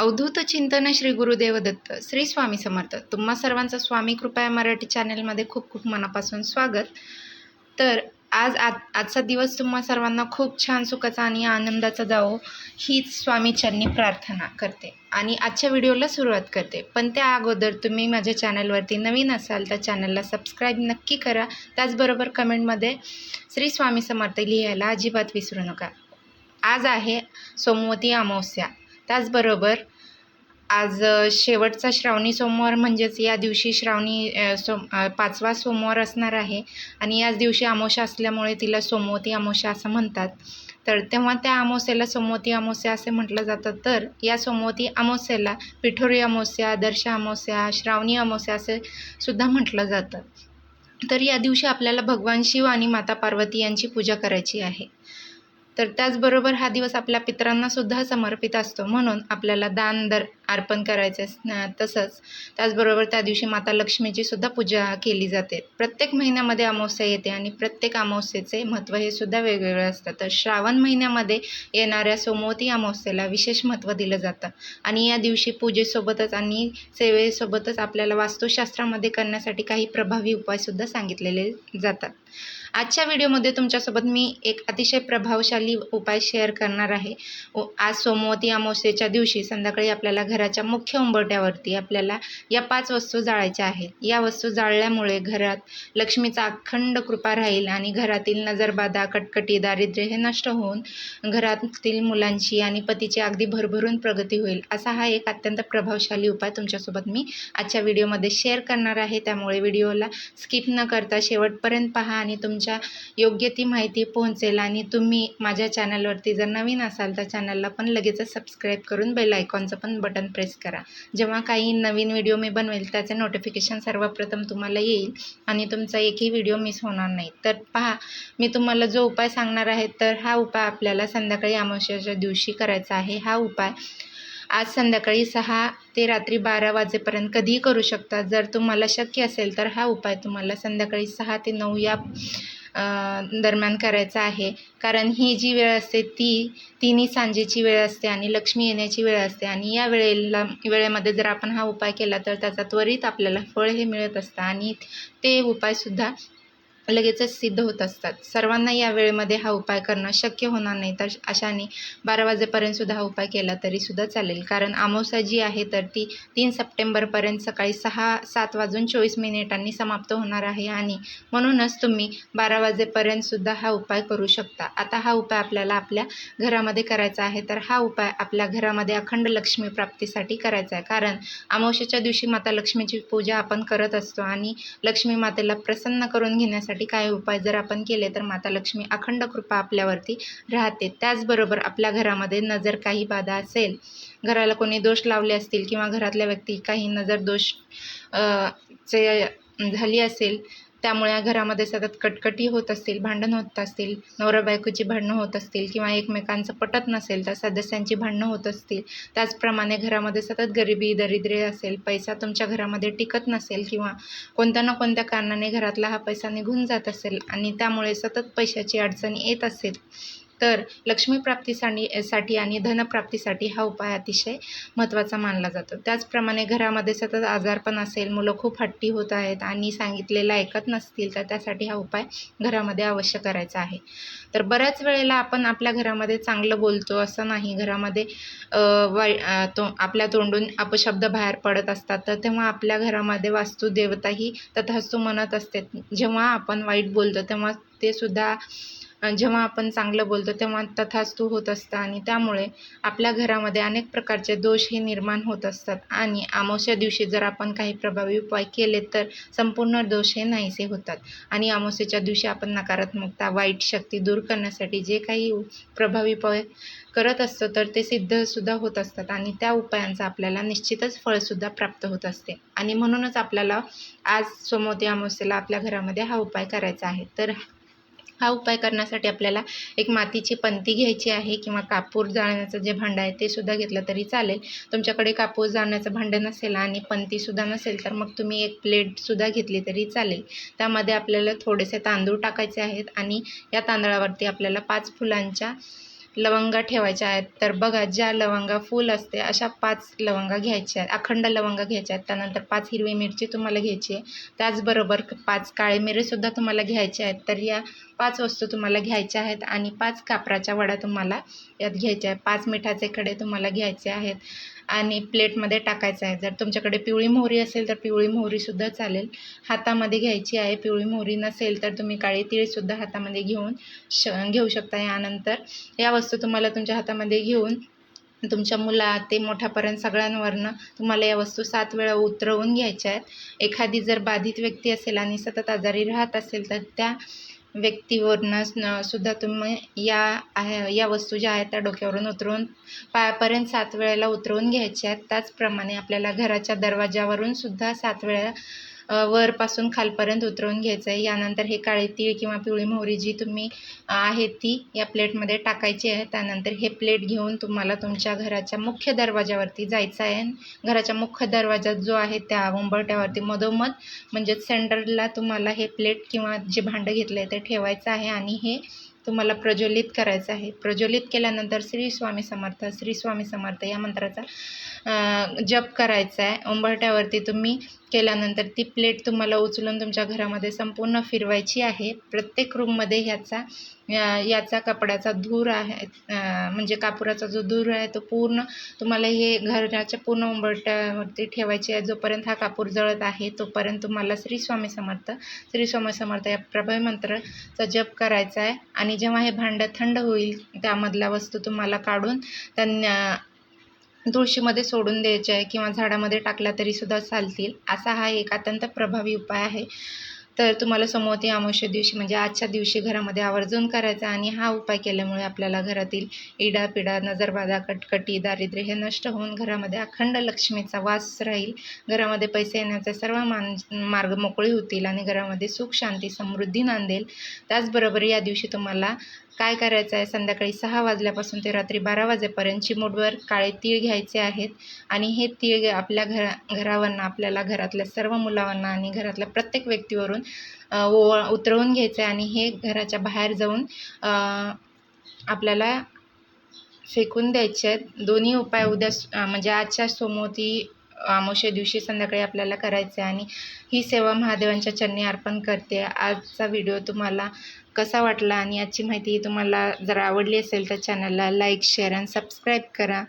अवधूत चिंतन श्री गुरुदेव दत्त श्री स्वामी समर्थ. तुम्हा सर्वांचं स्वामी कृपया मराठी चॅनलमध्ये खूप खूप मनापासून स्वागत. तर आज आ आजचा दिवस तुम्हा सर्वांना खूप छान सुखाचा आणि आनंदाचा जावो हीच स्वामीचरणी प्रार्थना करते आणि आजच्या व्हिडिओला सुरुवात करते. पण त्या अगोदर तुम्ही माझ्या चॅनलवरती नवीन असाल तर चॅनलला सबस्क्राईब नक्की करा. त्याचबरोबर कमेंटमध्ये श्री स्वामी समर्थ लिहायला अजिबात विसरू नका. आज आहे सोमवती अमावस्या. त्याचबरोबर आज शेवटचा श्रावणी सोमवार म्हणजेच या दिवशी श्रावणी सोम पाचवा सोमवार असणार आहे आणि याच दिवशी अमावस्या असल्यामुळे तिला सोमवती अमावस्या असं म्हणतात. तर तेव्हा त्या अमावस्येला सोमवती अमावस्या असे म्हटलं जातं. तर या सोमवती अमावस्येला पिठोरी अमावस्या दर्श अमावस्या श्रावणी अमावस्या असे सुद्धा म्हटलं जातं. तर या दिवशी आपल्याला भगवान शिव आणि माता पार्वती यांची पूजा करायची आहे. तर त्याचबरोबर हा दिवस आपल्या पितरांनासुद्धा समर्पित असतो. म्हणून आपल्याला दान दर अर्पण करायचे तसंच त्याचबरोबर त्या दिवशी माता लक्ष्मीची सुद्धा पूजा केली जाते. प्रत्येक महिन्यामध्ये अमावस्या येते आणि प्रत्येक अमावस्येचे महत्त्व हे सुद्धा वेगवेगळे असतं. तर श्रावण महिन्यामध्ये येणाऱ्या सोमवती अमावस्येला विशेष महत्त्व दिलं जातं. आणि या दिवशी पूजेसोबतच आणि सेवेसोबतच आपल्याला वास्तुशास्त्रामध्ये करण्यासाठी काही प्रभावी उपायसुद्धा सांगितलेले जातात. आजच्या व्हिडिओमध्ये तुमच्यासोबत मी एक अतिशय प्रभावशाली उपाय शेअर करणार आहे. आज सोमवती अमावस्येच्या दिवशी संध्याकाळी आपल्याला घराच्या मुख्य उंबरट्यावरती आपल्याला या पाच वस्तू जाळायच्या आहेत. या वस्तू जाळल्यामुळे घरात लक्ष्मीचा अखंड कृपा राहील आणि घरातील नजरबाधा कटकटी दारिद्र्य हे नष्ट होऊन घरातील मुलांची आणि पतीची अगदी भरभरून प्रगती होईल. असा हा एक अत्यंत प्रभावशाली उपाय तुमच्यासोबत मी आजच्या व्हिडिओमध्ये शेअर करणार आहे. त्यामुळे व्हिडिओला स्किप न करता शेवटपर्यंत पहा आणि तुमच्या योग्य ती माहिती पोहोचेल. आणि तुम्ही माझ्या चॅनलवरती जर नवीन असाल तर चॅनलला पण लगेचच सबस्क्राईब करून बेल आयकॉनचं पण बटन प्रेस करा. जेव्हा काही नवीन व्हिडिओ मी बनवेल त्याचे नोटिफिकेशन सर्वप्रथम तुम्हाला येईल आणि तुमचा एकही व्हिडिओ मिस होणार नाही. तर पहा मी तुम्हाला जो उपाय सांगणार आहे तर हा उपाय आपल्याला संध्याकाळी अमावस्याच्या दिवशी करायचा आहे. हा उपाय आज संध्याकाळी सहा ते रात्री बारा वाजेपर्यंत कधीही करू शकता. जर तुम्हाला शक्य असेल तर हा उपाय तुम्हाला संध्याकाळी सहा ते नऊ या दरम्यान करायचा आहे. कारण ही जी वेळ असते ती तिन्ही सांजेची वेळ असते आणि लक्ष्मी येण्याची वेळ असते. आणि या वेळेला वेळेमध्ये जर आपण हा उपाय केला तर त्याचा त्वरित आपल्याला फळ हे मिळत असतं आणि ते उपायसुद्धा लगेचच सिद्ध होत असतात. सर्वांना या वेळेमध्ये हा उपाय करणं शक्य होणार नाही. तर अशाने बारा वाजेपर्यंत सुद्धा हा उपाय केला तरीसुद्धा चालेल. कारण अमावस्या जी आहे तर ती तीन सप्टेंबरपर्यंत सकाळी सहा सात वाजून चोवीस मिनिटांनी समाप्त होणार आहे. आणि म्हणूनच तुम्ही बारा वाजेपर्यंतसुद्धा हा उपाय करू शकता. आता हा उपाय आपल्याला आपल्या घरामध्ये करायचा आहे तर हा उपाय आपल्या घरामध्ये अखंड लक्ष्मी प्राप्तीसाठी करायचा आहे. कारण अमावस्येच्या दिवशी माता लक्ष्मीची पूजा आपण करत असतो आणि लक्ष्मी मातेला प्रसन्न करून घेण्यासाठी काही उपाय जर आपण केले तर माता लक्ष्मी अखंड कृपा आपल्यावरती राहते. त्याचबरोबर आपल्या घरामध्ये नजर काही बाधा असेल घराला कोणी दोष लावले असतील किंवा घरातल्या व्यक्ती काही नजर दोष चे झाली असेल त्यामुळे या घरामध्ये सतत कटकटी होत असतील भांडण होत असतील नवरा बायकोची भांडणं होत असतील किंवा एकमेकांचं पटत नसेल तर सदस्यांची भांडणं होत असतील. त्याचप्रमाणे घरामध्ये सतत गरिबी दरिद्र्य असेल पैसा तुमच्या घरामध्ये टिकत नसेल किंवा कोणत्या ना कोणत्या कारणाने घरातला हा पैसा निघून जात असेल आणि त्यामुळे सतत पैशाची अडचण येत असेल तर लक्ष्मीप्राप्तीसाठी साठी आणि धनप्राप्तीसाठी हा उपाय अतिशय महत्त्वाचा मानला जातो. त्याचप्रमाणे घरामध्ये सतत आजारपण असेल मुलं खूप हट्टी होत आहेत आणि सांगितलेलं ऐकत नसतील तर त्यासाठी हा उपाय घरामध्ये अवश्य करायचा आहे. तर बऱ्याच वेळेला आपण आपल्या घरामध्ये चांगलं बोलतो असं नाही. घरामध्ये वाई तो आपल्या तोंडून अपशब्द बाहेर पडत असतात तर तेव्हा आपल्या घरामध्ये वास्तुदेवताही तथास्तू म्हणत असते जेव्हा आपण वाईट बोलतो तेव्हा ते सुद्धा जेव्हा आपण चांगलं बोलतो तेव्हा तथास्तू होत असतं. आणि त्यामुळे आपल्या घरामध्ये अनेक प्रकारचे दोष हे निर्माण होत असतात. आणि अमावस्या दिवशी जर आपण काही प्रभावी उपाय केले तर संपूर्ण दोष हे नाहीसे होतात. आणि अमावस्येच्या दिवशी आपण नकारात्मकता वाईट शक्ती दूर करण्यासाठी जे काही प्रभावी उपाय करत असतो तर ते सिद्धसुद्धा होत असतात. आणि त्या उपायांचा आपल्याला निश्चितच फळसुद्धा प्राप्त होत असते. आणि म्हणूनच आपल्याला आज सोमवती अमावस्येला आपल्या घरामध्ये हा उपाय करायचा आहे. तर हा उपाय करण्यासाठी आपल्याला एक मातीची पंती घ्यायची आहे किंवा कापूर जाळण्याचं जे भांडं आहे ते सुद्धा घेतलं तरी चालेल. तुमच्याकडे कापूर जाळण्याचं भांडं नसेल आणि पंतीसुद्धा नसेल तर मग तुम्ही एक प्लेटसुद्धा घेतली तरी चालेल. त्यामध्ये आपल्याला थोडेसे तांदूळ टाकायचे आहेत आणि या तांदळावरती आपल्याला पाच फुलांच्या लवंगा ठेवायच्या आहेत. तर बघा ज्या लवंगा फुल असते अशा पाच लवंगा घ्यायच्या आहेत. अखंड लवंगा घ्यायच्या आहेत. त्यानंतर पाच हिरवी मिरची तुम्हाला घ्यायची आहे. त्याचबरोबर पाच काळे मिरेसुद्धा तुम्हाला घ्यायचे आहेत. तर या पाच वस्तू तुम्हाला घ्यायच्या आहेत आणि पाच कापराच्या वड्या तुम्हाला यात घ्यायच्या आहेत. पाच मिठाचे खडे तुम्हाला घ्यायचे आहेत. आणि प्लेटमध्ये टाकायचं आहे. जर तुमच्याकडे पिवळी मोहरी असेल तर पिवळी मोहरीसुद्धा चालेल. हातामध्ये घ्यायची आहे. पिवळी मोहरी नसेल तर तुम्ही काळी तिळीसुद्धा हातामध्ये घेऊन श घेऊ शकता यानंतर. या वस्तू तुम्हाला तुमच्या हातामध्ये घेऊन तुमच्या मुला ते मोठ्यापर्यंत सगळ्यांवरनं तुम्हाला या वस्तू सात वेळा उतरवून घ्यायच्या आहेत. एखादी जर बाधित व्यक्ती असेल आणि सतत आजारी राहत असेल तर त्या व्यक्तीवरनं न सुद्धा तुम्ही या आहे या वस्तू ज्या आहेत त्या डोक्यावरून उतरवून पायापर्यंत सात वेळेला उतरवून घ्यायच्या आहेत. त्याचप्रमाणे आपल्याला घराच्या दरवाजावरून सुद्धा सात वेळा वरपासून खालपर्यंत उतरवून घ्यायचं आहे. यानंतर हे काळे तीळ किंवा पिवळी मोहरी जी तुम्ही आहे ती या प्लेटमध्ये टाकायची आहे. त्यानंतर हे प्लेट घेऊन तुम्हाला तुमच्या घराच्या मुख्य दरवाजावरती जायचं आहे. घराच्या मुख्य दरवाजा जो आहे त्या उंबरट्यावरती मधोमध म्हणजेच सेंटरला तुम्हाला हे प्लेट किंवा जे भांडं घेतलं आहे ते ठेवायचं आहे आणि हे तुम्हाला प्रज्वलित करायचं आहे. प्रज्वलित केल्यानंतर श्री स्वामी समर्थ श्री स्वामी समर्थ या मंत्राचा जप करायचा आहे. उंबरट्यावरती तुम्ही केल्यानंतर ती प्लेट तुम्हाला उचलून तुमच्या घरामध्ये संपूर्ण फिरवायची आहे. प्रत्येक रूममध्ये ह्याचा याचा कपड्याचा धूर आहे म्हणजे कापुराचा जो धूर आहे तो पूर्ण तुम्हाला हे घराच्या पूर्ण उंबरट्यावरती ठेवायची आहे. जोपर्यंत हा कापूर जळत आहे तोपर्यंत तुम्हाला श्री स्वामी समर्थ श्री स्वामी समर्थ या प्रभय मंत्राचा जप करायचा आहे. आणि जेव्हा हे भांडं थंड होईल त्यामधला वस्तू तुम्हाला काढून त्यांना तुळशीमध्ये सोडून द्यायचे आहे किंवा झाडामध्ये टाकला तरीसुद्धा चालतील असा हा एक अत्यंत प्रभावी उपाय आहे. तर तुम्हाला समोवती अमावस्या दिवशी म्हणजे आजच्या दिवशी घरामध्ये आवर्जून करायचा आणि हा उपाय केल्यामुळे आपल्याला घरातील इडापिडा नजरबाधा कटकटी दारिद्र्य हे नष्ट होऊन घरामध्ये अखंड लक्ष्मीचा वास राहील. घरामध्ये पैसे येण्याचे सर्व मान मार्ग मोकळे होतील आणि घरामध्ये सुख शांती समृद्धी नांदेल. त्याचबरोबर या दिवशी तुम्हाला काय करायचं आहे? संध्याकाळी सहा वाजल्यापासून ते रात्री बारा वाजेपर्यंत चिमूटभर काळे तीळ घ्यायचे आहेत आणि हे तीळ आपल्या घरा घरावरनं आपल्याला घरातल्या सर्व मुलांना आणि घरातल्या प्रत्येक व्यक्तीवरून अ, उतरवून घ्यायचं आहे आणि हे घराच्या बाहेर जाऊन आपल्याला फेकून द्यायचे आहेत. दोन्ही उपाय उद्या म्हणजे आजच्या सोमवती अमावस्या दिवशी संध्याकाळी आपल्याला करायचं आहे आणि ही सेवा महादेवांच्या चरणी अर्पण करते. आजचा व्हिडिओ तुम्हाला कसा वाटला आणि आजची माहिती तुम्हाला जर आवडली असेल तर चॅनलला लाईक शेअर आणि सबस्क्राईब करा.